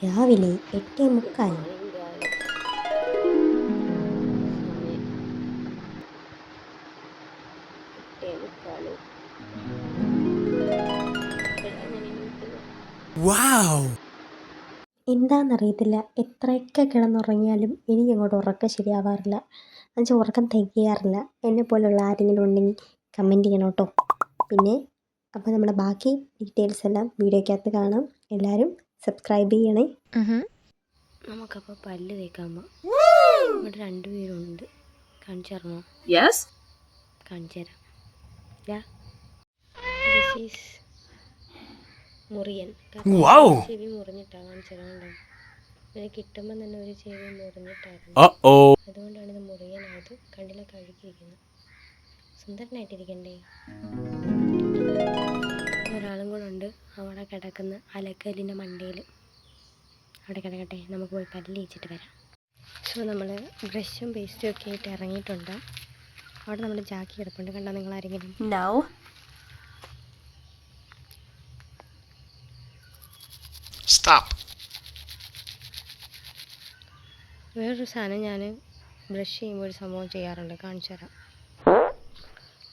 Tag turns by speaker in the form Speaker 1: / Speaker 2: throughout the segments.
Speaker 1: രാവിലെ എട്ടേ മുക്കാൽ! എന്താണെന്നറിയത്തില്ല എത്രയൊക്കെ കിടന്നുറങ്ങിയാലും എനിക്ക് അങ്ങോട്ട് ഉറക്കം ശരിയാവാറില്ല. എന്നുവെച്ചാൽ ഉറക്കം തികയാറില്ല. എന്നെ പോലുള്ള ആരെങ്കിലും ഉണ്ടെങ്കിൽ കമന്റ് ചെയ്യണം കേട്ടോ. പിന്നെ അപ്പോൾ നമ്മുടെ ബാക്കി ഡീറ്റെയിൽസ് എല്ലാം വീഡിയോയ്ക്കകത്ത് കാണാം. എല്ലാവരും സബ്സ്ക്രൈബ് ചെയ്യണേ. നമുക്കപ്പോ പല്ല് തേക്കാൻ പോവാം. ഇവിടെ രണ്ടുപേരുണ്ട് കാണിച്ചു തരണോ
Speaker 2: യെസ്
Speaker 1: കാണിച്ചു തരാം ദാ, this മുറിയൻ! ചെവി മുറിഞ്ഞിട്ടാ കാണിച്ചു ഇതിനെ കിട്ടുമ്പോൾ തന്നെ ഒരു ചെവി മുറിഞ്ഞിട്ടായിരുന്നു. അതുകൊണ്ടാണ് ഇത് മുറിയനായത്. കണ്ണിലെ കഴുകിയിരിക്കുന്നത് സുന്ദരനായിട്ടിരിക്കണ്ടേ? ഒരാളും കൂടെ ഉണ്ട്. അവിടെ കിടക്കുന്ന അലക്കലിന്റെ മണ്ടയിൽ അവിടെ കിടക്കട്ടെ നമുക്ക് പോയി പല്ല് തേച്ചിട്ട് വരാം. സോ നമ്മൾ ബ്രഷും പേസ്റ്റും ഒക്കെ ആയിട്ട് ഇറങ്ങിയിട്ടുണ്ട്. അവിടെ നമ്മൾ ജാക്കി കിടപ്പുണ്ട്. കണ്ടോ നിങ്ങൾ ആരെങ്കിലും
Speaker 2: നൗ
Speaker 3: സ്റ്റോപ്പ്
Speaker 1: വേറൊരു സാധനം ഞാൻ ബ്രഷ് ചെയ്യുമ്പോൾ ഒരു സംഭവം ചെയ്യാറുണ്ട്. കാണിച്ചു തരാം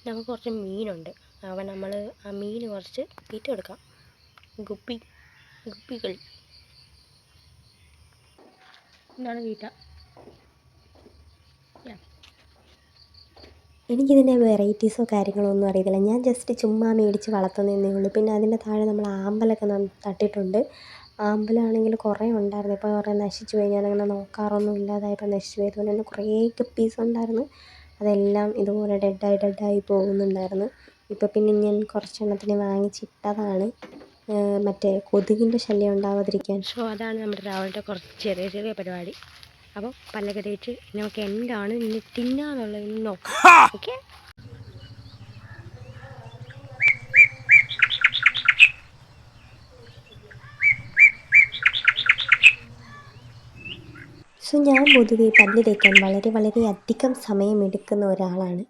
Speaker 1: നമുക്ക് കുറച്ച് മീനുണ്ട്. അപ്പം നമ്മൾ ആ മീൻ കുറച്ച് തീറ്റ കൊടുക്കാം. ഗുപ്പി ഗുപ്പികൾ. എന്താണ് തീറ്റ. എനിക്കിതിന്റെ വെറൈറ്റീസോ കാര്യങ്ങളോ ഒന്നും അറിയത്തില്ല. ഞാൻ ജസ്റ്റ് ചുമ്മാ മേടിച്ച് വളർത്തുന്നതേ ഉള്ളൂ. പിന്നെ അതിന്റെ താഴെ നമ്മൾ ആമ്പലൊക്കെ നട്ടിട്ടുണ്ട് ആമ്പലാണെങ്കിൽ കുറേ ഉണ്ടായിരുന്നു. ഇപ്പോൾ കുറേ നശിച്ചു പോയി. ഞാനങ്ങനെ നോക്കാറൊന്നും ഇല്ലാതായപ്പോൾ നശിച്ചു പോയി. അതുപോലെ തന്നെ കുറേ ഗപ്പീസ് ഉണ്ടായിരുന്നു. അതെല്ലാം ഇതുപോലെ ഡെഡായി ഡെഡായി പോകുന്നുണ്ടായിരുന്നു. ഇപ്പോൾ പിന്നെ ഞാൻ കുറച്ചെണ്ണത്തിനെ വാങ്ങിച്ചിട്ടതാണ് മറ്റേ കൊതുകിന്റെ ശല്യം ഉണ്ടാവാതിരിക്കാൻ. സോ അതാണ് നമ്മുടെ രാവിലത്തെ കുറച്ച് ചെറിയ ചെറിയ പരിപാടി. അപ്പോൾ പല്ലൊക്കെ തേച്ച് നമുക്ക് എന്താണ് ഇനി തിന്നാന്നുള്ളത് നോക്കാം. ഓക്കെ സോ ഞാൻ പൊതുവേ പല്ല് തേക്കാൻ വളരെ വളരെ അധികം സമയമെടുക്കുന്ന ഒരാളാണ്.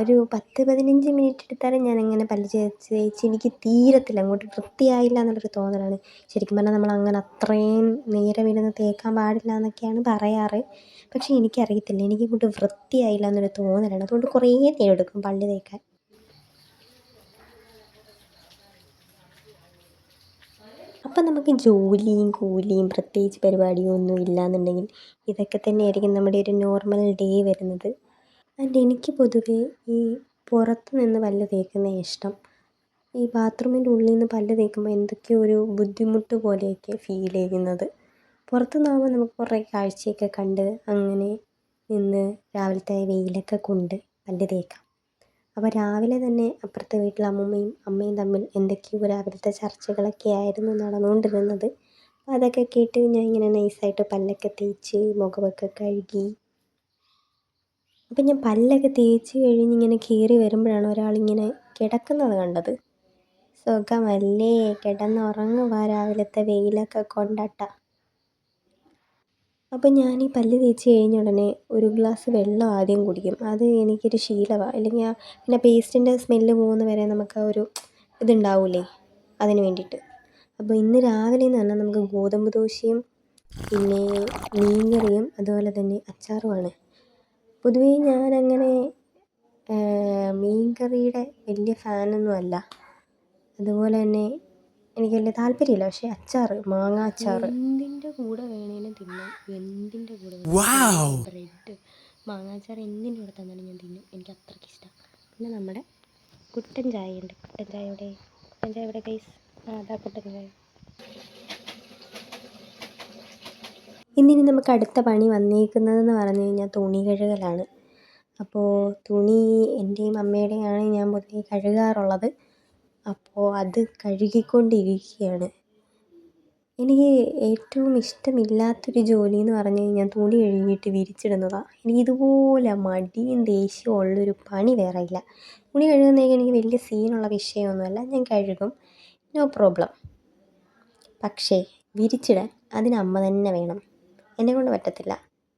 Speaker 1: ഒരു പത്ത് പതിനഞ്ച് മിനിറ്റ് എടുത്താലും ഞാനങ്ങനെ പല്ല് തേച്ച് തേച്ച് എനിക്ക് തീരത്തില്ല. അങ്ങോട്ട് വൃത്തിയായില്ല എന്നുള്ളൊരു തോന്നലാണ്. ശരിക്കും പറഞ്ഞാൽ നമ്മൾ അങ്ങനെ അത്രയും നേരം ഇരുന്ന് തേക്കാൻ പാടില്ല എന്നൊക്കെയാണ് പറയാറ്. പക്ഷേ എനിക്കറിയത്തില്ല. എനിക്ക് ഇങ്ങോട്ട് വൃത്തിയായില്ല എന്നൊരു തോന്നലാണ്. അതുകൊണ്ട് കുറേ നേരം എടുക്കും പല്ല് തേക്കാൻ. അപ്പം നമുക്ക് ജോലിയും കൂലിയും പ്രത്യേകിച്ച് പരിപാടിയും ഒന്നും ഇല്ലാന്നുണ്ടെങ്കിൽ ഇതൊക്കെ തന്നെയായിരിക്കും നമ്മുടെ ഒരു നോർമൽ ഡേ വരുന്നത്. ആൻഡ് എനിക്ക് പൊതുവേ ഈ പുറത്ത് നിന്ന് പല്ല് തേക്കുന്നതാണ് ഇഷ്ടം. ഈ ബാത്റൂമിന്റെ ഉള്ളിൽ നിന്ന് പല്ല് തേക്കുമ്പോൾ എന്തൊക്കെയോ ഒരു ബുദ്ധിമുട്ട് പോലെയൊക്കെ ഫീൽ ചെയ്യുന്നത്. പുറത്ത് നിന്നാകുമ്പോൾ നമുക്ക് കുറേ കാഴ്ചയൊക്കെ കണ്ട് അങ്ങനെ നിന്ന് രാവിലത്തെ വെയിലൊക്കെ കൊണ്ട് പല്ല് തേക്കാം. അപ്പോൾ രാവിലെ തന്നെ അപ്പുറത്തെ വീട്ടിലെ അമ്മൂമ്മയും അമ്മയും തമ്മിൽ എന്തൊക്കെയോ രാവിലത്തെ ചർച്ചകളൊക്കെ ആയിരുന്നു നടന്നുകൊണ്ടിരുന്നത്. അപ്പോൾ അതൊക്കെ കേട്ട് ഞാൻ ഇങ്ങനെ നൈസായിട്ട് പല്ലൊക്കെ തേച്ച് മുഖമൊക്കെ കഴുകി അപ്പം ഞാൻ പല്ലൊക്കെ തേച്ച് കഴിഞ്ഞ് ഇങ്ങനെ കയറി വരുമ്പോഴാണ് ഒരാളിങ്ങനെ കിടക്കുന്നത് കണ്ടത്. സുഖമല്ലേ? കിടന്നുറങ്ങുക രാവിലത്തെ വെയിലൊക്കെ കൊണ്ടട്ട. അപ്പം ഞാൻ ഈ പല്ല് തേച്ച് കഴിഞ്ഞ ഉടനെ ഒരു ഗ്ലാസ് വെള്ളം ആദ്യം കുടിക്കും. അത് എനിക്കൊരു ശീലമാണ് അല്ലെങ്കിൽ ആ പിന്നെ പേസ്റ്റിന്റെ സ്മെല്ല് പോകുന്ന വരെ നമുക്ക് ആ ഒരു ഇതുണ്ടാവില്ലേ അതിന് വേണ്ടിയിട്ട്. അപ്പോൾ ഇന്ന് രാവിലെ എന്ന് പറഞ്ഞാൽ നമുക്ക് ഗോതമ്പ് ദോശയും പിന്നെ മീൻ കറിയും അതുപോലെ തന്നെ അച്ചാറുമാണ് പൊതുവേ ഞാനങ്ങനെ മീൻകറിയുടെ വലിയ ഫാനൊന്നും അല്ല അതുപോലെ തന്നെ എനിക്ക് വലിയ താല്പര്യമില്ല. പക്ഷേ അച്ചാർ മാങ്ങ അച്ചാർ എന്തിന്റെ കൂടെ വേണേലും തിന്നാം. എന്തിന്റെ കൂടെ ബ്രെഡ് മാങ്ങ അച്ചാർ എന്തിന്റെ കൂടെ തന്നാലും ഞാൻ തിന്നും. എനിക്ക് അത്രയ്ക്ക് ഇഷ്ടമാണ് പിന്നെ നമ്മുടെ കുട്ടൻ ചായ ഉണ്ട് കുട്ടൻ ചായ കുട്ടൻ ചായ ഇവിടെ കൈസ് ആ അതാ കുട്ടൻ ചായ. ഇന്നിനി നമുക്ക് അടുത്ത പണി വന്നേക്കുന്നതെന്ന് പറഞ്ഞു കഴിഞ്ഞാൽ തുണി കഴുകലാണ്. അപ്പോൾ തുണി എന്റെയും അമ്മയുടെയാണ് ഞാൻ പൊതുവെ കഴുകാറുള്ളത്. അപ്പോൾ അത് കഴുകിക്കൊണ്ടിരിക്കുകയാണ്. എനിക്ക് ഏറ്റവും ഇഷ്ടമില്ലാത്തൊരു ജോലി എന്ന് പറഞ്ഞു കഴിഞ്ഞാൽ തുണി കഴുകിയിട്ട് വിരിച്ചിടുന്നതാണ് എനിക്ക് ഇതുപോലെ മടിയും ദേഷ്യവും ഉള്ളൊരു പണി വേറെ ഇല്ല. തുണി കഴുകുന്നതൊക്കെ എനിക്ക് വലിയ സീനുള്ള വിഷയമൊന്നുമല്ല. ഞാൻ കഴുകും. നോ പ്രോബ്ലം പക്ഷേ വിരിച്ചിടാൻ അതിന് അമ്മ തന്നെ വേണം. എന്നെ കൊണ്ട് പറ്റത്തില്ല.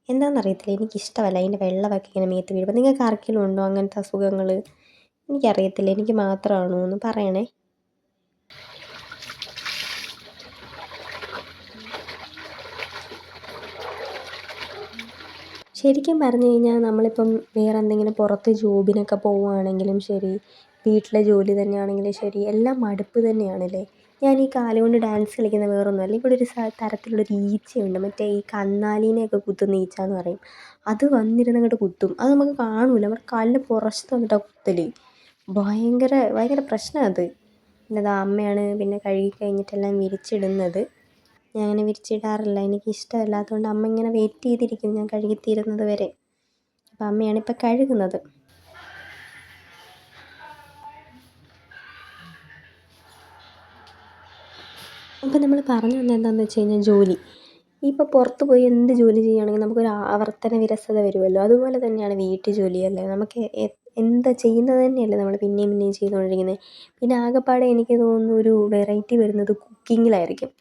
Speaker 1: എന്താണെന്നറിയത്തില്ല എനിക്കിഷ്ടമല്ല. അതിന്റെ വെള്ളമൊക്കെ ഇങ്ങനെ മേത്ത് വീഴുമ്പോൾ നിങ്ങൾക്ക് ആർക്കെങ്കിലും ഉണ്ടോ അങ്ങനത്തെ അസുഖങ്ങൾ എനിക്കറിയത്തില്ല. എനിക്ക് മാത്രമാണോ എന്ന് പറയണേ. ശരിക്കും പറഞ്ഞു കഴിഞ്ഞാൽ നമ്മളിപ്പം വേറെ എന്തെങ്കിലും പുറത്ത് ജോബിനൊക്കെ പോവുകയാണെങ്കിലും ശരി വീട്ടിലെ ജോലി തന്നെയാണെങ്കിലും ശരി എല്ലാം മടുപ്പ് തന്നെയാണല്ലേ? ഞാൻ ഈ കാലുകൊണ്ട് ഡാൻസ് കളിക്കുന്നത് വേറൊന്നുമല്ല ഇവിടെ ഒരു തരത്തിലുള്ള ഒരു ഈച്ചയുണ്ട് മറ്റേ ഈ കന്നാലീനെയൊക്കെ കുത്തുന്ന ഈച്ച എന്ന് പറയും. അത് വന്നിരുന്ന് അങ്ങോട്ട് കുത്തും. അത് നമുക്ക് കാണൂല. നമ്മുടെ കാലിന്റെ പുറത്ത് വന്നിട്ടാണ് കുത്തൽ ഭയങ്കര ഭയങ്കര പ്രശ്നമാണ് അത്. പിന്നെ അത് അമ്മയാണ് പിന്നെ കഴുകി കഴിഞ്ഞിട്ടെല്ലാം വിരിച്ചിടുന്നത്. ഞാൻ അങ്ങനെ വിരിച്ചിടാറില്ല. എനിക്ക് ഇഷ്ടമല്ലാത്തതുകൊണ്ട് അമ്മ ഇങ്ങനെ വെയിറ്റ് ചെയ്തിരിക്കും ഞാൻ കഴുകി തീരുന്നത് വരെ. അപ്പം അമ്മയാണ് ഇപ്പം കഴുകുന്നത്. അപ്പം നമ്മൾ പറഞ്ഞു വന്നത് എന്താണെന്ന് വെച്ച് കഴിഞ്ഞാൽ ജോലി. ഇപ്പോൾ പുറത്ത് പോയി എന്ത് ജോലി ചെയ്യുകയാണെങ്കിൽ നമുക്കൊരു ആവർത്തന വിരസത വരുമല്ലോ അതുപോലെ തന്നെയാണ് വീട്ടു ജോലി അല്ലേ? നമുക്ക് എന്താ ചെയ്യുന്നത് തന്നെയല്ലേ നമ്മൾ പിന്നെയും പിന്നെയും ചെയ്തുകൊണ്ടിരിക്കുന്നത് പിന്നെ ആകെപ്പാടെ എനിക്ക് തോന്നുന്നു ഒരു വെറൈറ്റി വരുന്നത് കുക്കിങ്ങിലായിരിക്കും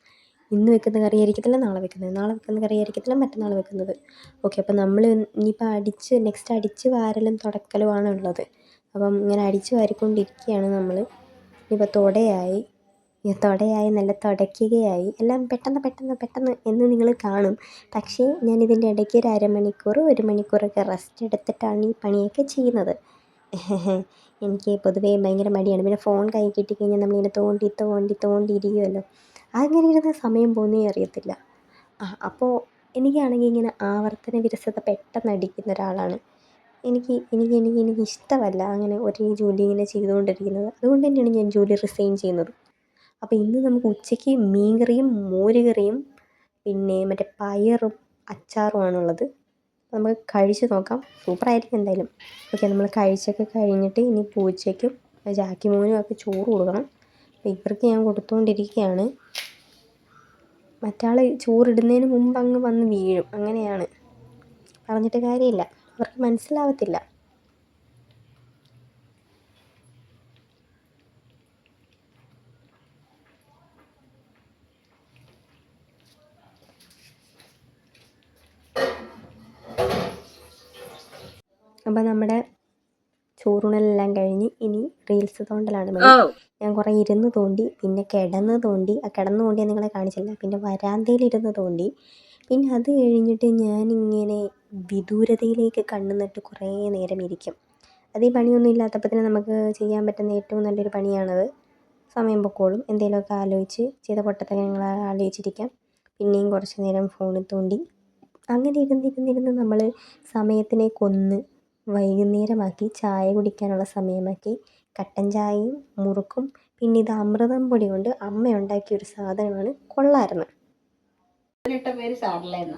Speaker 1: ഇന്ന് വെക്കുന്ന കറി ആയിരിക്കത്തില്ല നാളെ വെക്കുന്നത്. നാളെ വെക്കുന്ന കറി ആയിരിക്കത്തില്ല മറ്റന്നാൾ വെക്കുന്നത്. ഓക്കെ അപ്പം നമ്മൾ ഇനിയിപ്പോൾ അടിച്ച് നെക്സ്റ്റ് അടിച്ച് വാരലും തുടക്കലുമാണ് ഉള്ളത്. അപ്പം ഇങ്ങനെ അടിച്ച് വാരിക്കൊണ്ടിരിക്കുകയാണ് നമ്മൾ ഇനിയിപ്പോൾ തുടയായി. തുടയായി നല്ല തുടയ്ക്കുകയായി. എല്ലാം പെട്ടെന്ന് പെട്ടെന്ന് പെട്ടെന്ന് എന്ന് നിങ്ങൾ കാണും. പക്ഷേ ഞാൻ ഇതിന്റെ ഇടയ്ക്ക് ഒരു അരമണിക്കൂർ ഒരു മണിക്കൂറൊക്കെ റെസ്റ്റ് എടുത്തിട്ടാണ് ഈ പണിയൊക്കെ ചെയ്യുന്നത്. എനിക്ക് പൊതുവേ ഭയങ്കര മടിയാണ്. പിന്നെ ഫോൺ കൈ കിട്ടി കഴിഞ്ഞാൽ നമ്മളിങ്ങനെ തോണ്ടി തോണ്ടി തോണ്ടി ഇരിക്കുമല്ലോ അങ്ങനെ ഇരുന്ന് സമയം പോകുന്നേ അറിയത്തില്ല. ആ അപ്പോൾ എനിക്കാണെങ്കിൽ ഇങ്ങനെ ആവർത്തന വിരസത പെട്ടെന്ന് അടിക്കുന്ന ഒരാളാണ്. എനിക്ക് എനിക്ക് എനിക്ക് എനിക്ക് ഇഷ്ടമല്ല അങ്ങനെ ഒരേ ജോലി ഇങ്ങനെ ചെയ്തുകൊണ്ടിരിക്കുന്നത്. അതുകൊണ്ട് തന്നെയാണ് ഞാൻ ജോലി റിസൈൻ ചെയ്യുന്നത്. അപ്പോൾ ഇന്ന് നമുക്ക് ഉച്ചയ്ക്ക് മീൻ കറിയും കറിയും പിന്നെ മറ്റേ പയറും അച്ചാറുമാണുള്ളത് നമുക്ക് കഴിച്ച് നോക്കാം. സൂപ്പറായിരിക്കും എന്തായാലും. ഓക്കെ നമ്മൾ കഴിച്ചൊക്കെ കഴിഞ്ഞിട്ട് ഇനി പൂച്ചയ്ക്കും ജാക്കി മോനും ഒക്കെ ചോറ് കൊടുക്കണം. അപ്പോൾ ഇവർക്ക് ഞാൻ കൊടുത്തുകൊണ്ടിരിക്കുകയാണ് മറ്റാൾ ചോറിടുന്നതിന് മുമ്പ് അങ്ങ് വന്ന് വീഴും. അങ്ങനെയാണ്. പറഞ്ഞിട്ട് കാര്യമില്ല. അവർക്ക് മനസ്സിലാവത്തില്ല. അപ്പോൾ നമ്മുടെ ചോറുണലെല്ലാം കഴിഞ്ഞ് ഇനി റീൽസ് തോണ്ടലാണ് ഞാൻ കുറേ ഇരുന്ന് തോണ്ടി പിന്നെ കിടന്ന് തോണ്ടി ആ കിടന്ന് തോണ്ടി നിങ്ങളെ കാണിച്ചില്ല. പിന്നെ വരാന്തയിൽ ഇരുന്ന് തോണ്ടി. പിന്നെ അത് കഴിഞ്ഞിട്ട് ഞാൻ ഇങ്ങനെ വിദൂരതയിലേക്ക് കണ്ണ് നട്ട് കുറേ നേരം ഇരിക്കും. അത് ഈ പണിയൊന്നും ഇല്ലാത്തപ്പോൾ തന്നെ നമുക്ക് ചെയ്യാൻ പറ്റുന്ന ഏറ്റവും നല്ലൊരു പണിയാണത്. സമയം പൊക്കോളും. എന്തെങ്കിലുമൊക്കെ ആലോചിച്ച് ചെയ്ത പൊട്ടത്തരങ്ങൾ ആലോചിച്ചിരിക്കാം പിന്നെയും കുറച്ച് നേരം ഫോണിൽ തോണ്ടി. അങ്ങനെ ഇരുന്നിരുന്നിരുന്ന് നമ്മൾ സമയത്തിനെ കൊന്ന് വൈകുന്നേരമാക്കി ചായ കുടിക്കാനുള്ള സമയമാക്കി കട്ടൻ ചായയും മുറുക്കും പിന്നെ ഇത് അമൃതം പൊടി കൊണ്ട് അമ്മ ഉണ്ടാക്കിയ ഒരു സാധനമാണ് കൊള്ളായിരുന്നു
Speaker 2: ഇട്ട പേര് ഷാർലേന്ന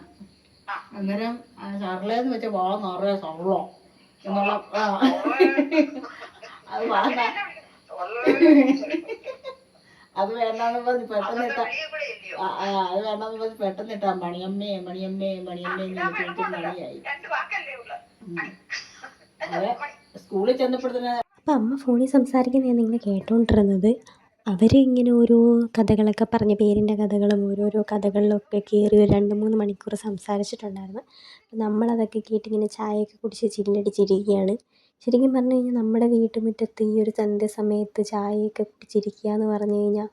Speaker 2: അന്നേരം ആ ഷാർലേന്ന് വെച്ച വാ നിറയെ സവളോ എന്നുള്ള ആ. അത് വേണ്ട. അത് വേണ്ടാന്ന് പറഞ്ഞ് പെട്ടെന്ന് ഇട്ട അത് വേണ്ടാന്ന് പറഞ്ഞ് പെട്ടെന്ന് ഇട്ടാ മണിയമ്മേ മണിയമ്മേ മണിയമ്മേ എന്ന് വിളിച്ച് മണിയായി. സ്കൂളിൽ ചെന്നപ്പോഴത്തേന്
Speaker 1: അമ്മ ഫോണിൽ സംസാരിക്കുന്നത് നിങ്ങൾ കേട്ടോണ്ടിരുന്നത്. അവർ ഇങ്ങനെ ഓരോ കഥകളൊക്കെ പറഞ്ഞ് പേരിന്റെ കഥകളും ഓരോരോ കഥകളിലൊക്കെ കയറി ഒരു രണ്ട് മൂന്ന് മണിക്കൂർ സംസാരിച്ചിട്ടുണ്ടായിരുന്നു. അപ്പോൾ നമ്മളതൊക്കെ കേട്ടിങ്ങനെ ചായയൊക്കെ കുടിച്ച് ചില്ലടിച്ചിരിക്കുകയാണ് ശരിക്കും പറഞ്ഞു കഴിഞ്ഞാൽ നമ്മുടെ വീട്ടുമുറ്റത്ത് ഈ ഒരു സന്ധ്യ സമയത്ത് ചായയൊക്കെ കുടിച്ചിരിക്കുക എന്ന് പറഞ്ഞു കഴിഞ്ഞാൽ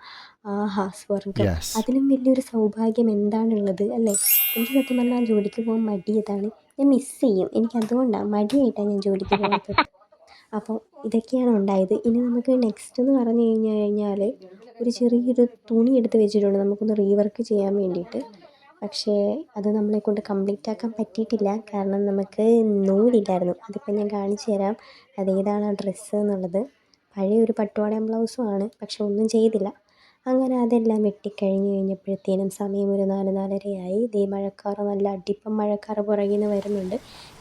Speaker 1: ആഹാ സ്വർഗം
Speaker 3: Yes.
Speaker 1: അതിലും വലിയൊരു സൗഭാഗ്യം എന്താണുള്ളത് അല്ലേ? എനിക്ക് സത്യം പറഞ്ഞാൽ ജോലിക്ക് പോകാൻ മടിയതാണ് ഞാൻ മിസ് ചെയ്യും. എനിക്ക് അതുകൊണ്ടാണ് മടിയായിട്ടാണ് ഞാൻ ജോലിക്ക് പോകാത്തത് അപ്പോൾ ഇതൊക്കെയാണ് ഉണ്ടായത്. ഇനി നമുക്ക് നെക്സ്റ്റ് എന്ന് പറഞ്ഞു കഴിഞ്ഞു കഴിഞ്ഞാൽ ഒരു ചെറിയൊരു തുണി എടുത്ത് വെച്ചിട്ടുണ്ട്. നമുക്കൊന്ന് റീവർക്ക് ചെയ്യാൻ വേണ്ടിയിട്ട്. പക്ഷേ അത് നമ്മളെ കൊണ്ട് കംപ്ലീറ്റ് ആക്കാൻ പറ്റിയിട്ടില്ല. കാരണം നമുക്ക് നൂലില്ലായിരുന്നു. അതിപ്പോൾ ഞാൻ കാണിച്ചു തരാം. അതേതാണ് ആ ഡ്രസ്സ് എന്നുള്ളത്. പഴയ ഒരു പട്ടുപാവാടയും ബ്ലൗസും ആണ്. പക്ഷെ ഒന്നും ചെയ്തില്ല. അങ്ങനെ അതെല്ലാം വെട്ടിക്കഴിഞ്ഞ് കഴിഞ്ഞപ്പോഴത്തേനും സമയം ഒരു നാല് നാലരയായി. ദേ മഴക്കാറ് നല്ല അടിപ്പം മഴക്കാറ് പുറകിൽ നിന്ന് വരുന്നുണ്ട്.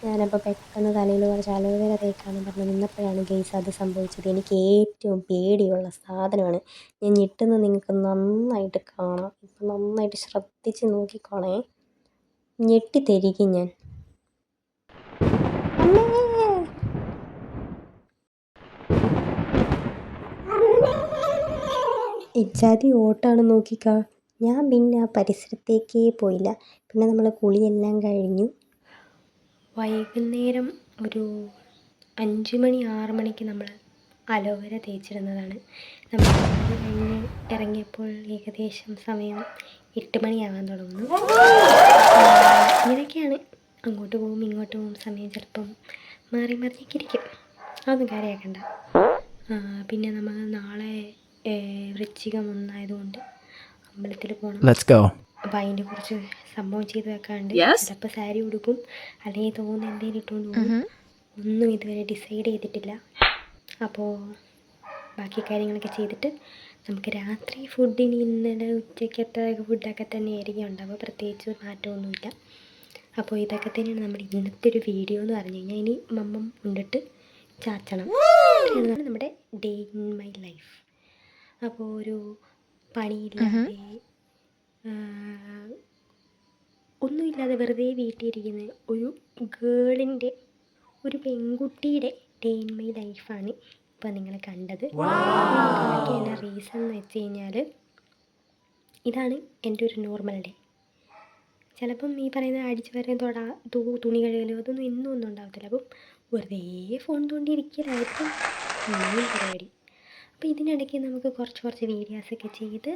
Speaker 1: ഞാനപ്പോൾ പെട്ടെന്ന് തലയിൽ കുറച്ച് അലോവേര തേക്കാമെന്ന് പറഞ്ഞ് നിന്നപ്പോഴാണ് ഗെയ്സ് അത് സംഭവിച്ചത്. എനിക്ക് ഏറ്റവും പേടിയുള്ള സാധനമാണ്. ഞാൻ ഞെട്ടുന്നത് നിങ്ങൾക്ക് നന്നായിട്ട് കാണാം. ഇപ്പം നന്നായിട്ട് ശ്രദ്ധിച്ച് നോക്കിക്കോണേ. ഞെട്ടിത്തെരിക്കും ഞാൻ. അമ്മേ! ഇജാതി ഓട്ടാണ് നോക്കിക്കാ. ഞാൻ പിന്നെ ആ പരിസരത്തേക്കേ പോയില്ല. പിന്നെ നമ്മൾ കുളിയെല്ലാം കഴിഞ്ഞു. വൈകുന്നേരം ഒരു അഞ്ച് മണി ആറ് മണിക്ക് നമ്മൾ അലോവര തേച്ചിരുന്നതാണ് നമ്മൾ കഴിഞ്ഞ് ഇറങ്ങിയപ്പോൾ ഏകദേശം സമയം എട്ട് മണിയാകാൻ തുടങ്ങുന്നു. ഇങ്ങനെയൊക്കെയാണ്. അങ്ങോട്ട് പോകും ഇങ്ങോട്ട് പോകും സമയം ചിലപ്പം മാറി മറിഞ്ഞൊക്കെ ഇരിക്കും അതൊന്നും കാര്യമാക്കണ്ട. പിന്നെ നമ്മൾ നാളെ വൃശ്ചികം ഒന്നായതുകൊണ്ട് അമ്പലത്തിൽ പോകണം. അപ്പോൾ അതിന്റെ കുറച്ച് സംഭവം ചെയ്ത് വെക്കാണ്ട്
Speaker 2: ചിലപ്പോ
Speaker 1: ചിലപ്പോൾ സാരി ഉടുക്കും. അല്ലെങ്കിൽ തോന്നുന്ന എന്തെങ്കിലും ഇട്ടുകൊണ്ട് പോകും. ഒന്നും ഇതുവരെ ഡിസൈഡ് ചെയ്തിട്ടില്ല. അപ്പോ ബാക്കി കാര്യങ്ങളൊക്കെ ചെയ്തിട്ട് നമുക്ക് രാത്രി ഫുഡിന് ഇന്നലെ ഉച്ചക്കത്തെ ഫുഡൊക്കെ തന്നെ ആയിരിക്കും ഉണ്ടാവുക. പ്രത്യേകിച്ച് മാറ്റമൊന്നുമില്ല. അപ്പോൾ ഇതൊക്കെ തന്നെയാണ് നമ്മുടെ ഇന്നത്തെ ഒരു വീഡിയോ എന്ന് പറഞ്ഞു കഴിഞ്ഞാൽ ഇനി മമ്മം ഉണ്ടിട്ട് ചാച്ചണം. നമ്മുടെ ഡേ ഇൻ മൈ ലൈഫ് അപ്പോൾ ഒരു പണിയില്ലാതെ ഒന്നുമില്ലാതെ വെറുതെ വീട്ടിലിരിക്കുന്ന ഒരു ഗേളിന്റെ ഒരു പെൺകുട്ടിയുടെ ഡേ ഇൻ മൈ ലൈഫാണ് ഇപ്പോൾ നിങ്ങൾ കണ്ടത്. കാണിക്കാനുള്ള റീസൺ എന്ന് വെച്ച് കഴിഞ്ഞാൽ ഇതാണ് എന്റെ ഒരു നോർമൽ ഡേ ചിലപ്പം ഈ പറയുന്ന അടിച്ചു വരാൻ തൊടാ തൂ തുണി കഴുകലോ അതൊന്നും എന്നും ഒന്നും ഉണ്ടാകത്തില്ല അപ്പം വെറുതെ ഫോൺ തോണ്ടിയിരിക്കലായിരിക്കും ഇരിക്കലായിരിക്കും പരിപാടി അപ്പോൾ ഇതിനിടയ്ക്ക് നമുക്ക് കുറച്ച് കുറച്ച് വീഡിയോസൊക്കെ ചെയ്ത്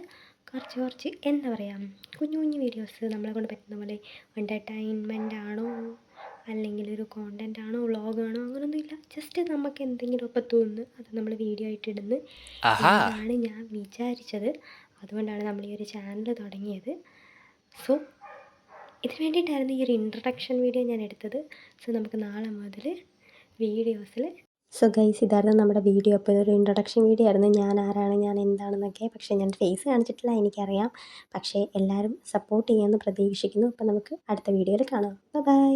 Speaker 1: കുറച്ച് കുറച്ച് എന്താ പറയുക കുഞ്ഞു കുഞ്ഞു വീഡിയോസ് നമ്മളെ കൊണ്ട് പറ്റുന്ന പോലെ എന്റർടൈൻമെന്റ് ആണോ അല്ലെങ്കിൽ ഒരു കോണ്ടന്റ് ആണോ വ്ളോഗാണോ അങ്ങനൊന്നുമില്ല. ജസ്റ്റ് നമുക്ക് എന്തെങ്കിലും ഒക്കെ തോന്നുന്നു അത് നമ്മൾ വീഡിയോ ആയിട്ട് ഇടുന്നു. എന്നാണ് ഞാൻ വിചാരിച്ചത്. അതുകൊണ്ടാണ് നമ്മൾ ഈ ഒരു ചാനൽ തുടങ്ങിയത്. സോ ഇതിന് വേണ്ടിയിട്ടായിരുന്നു ഈ ഒരു ഇൻട്രഡക്ഷൻ വീഡിയോ ഞാൻ എടുത്തത്. സോ നമുക്ക് നാളെ മുതൽ വീഡിയോസിൽ സോ ഗൈസ് ഇതായിരുന്നു നമ്മുടെ വീഡിയോ അപ്പോൾ ഇതൊരു ഇൻട്രൊഡക്ഷൻ വീഡിയോ ആയിരുന്നു. ഞാൻ ആരാണ് ഞാൻ എന്താണെന്നൊക്കെ. പക്ഷേ ഞാൻ ഫേസ് കാണിച്ചിട്ടില്ല എനിക്കറിയാം. പക്ഷേ എല്ലാവരും സപ്പോർട്ട് ചെയ്യുമെന്ന് പ്രതീക്ഷിക്കുന്നു. അപ്പോൾ നമുക്ക് അടുത്ത വീഡിയോയിൽ കാണാം. ബൈ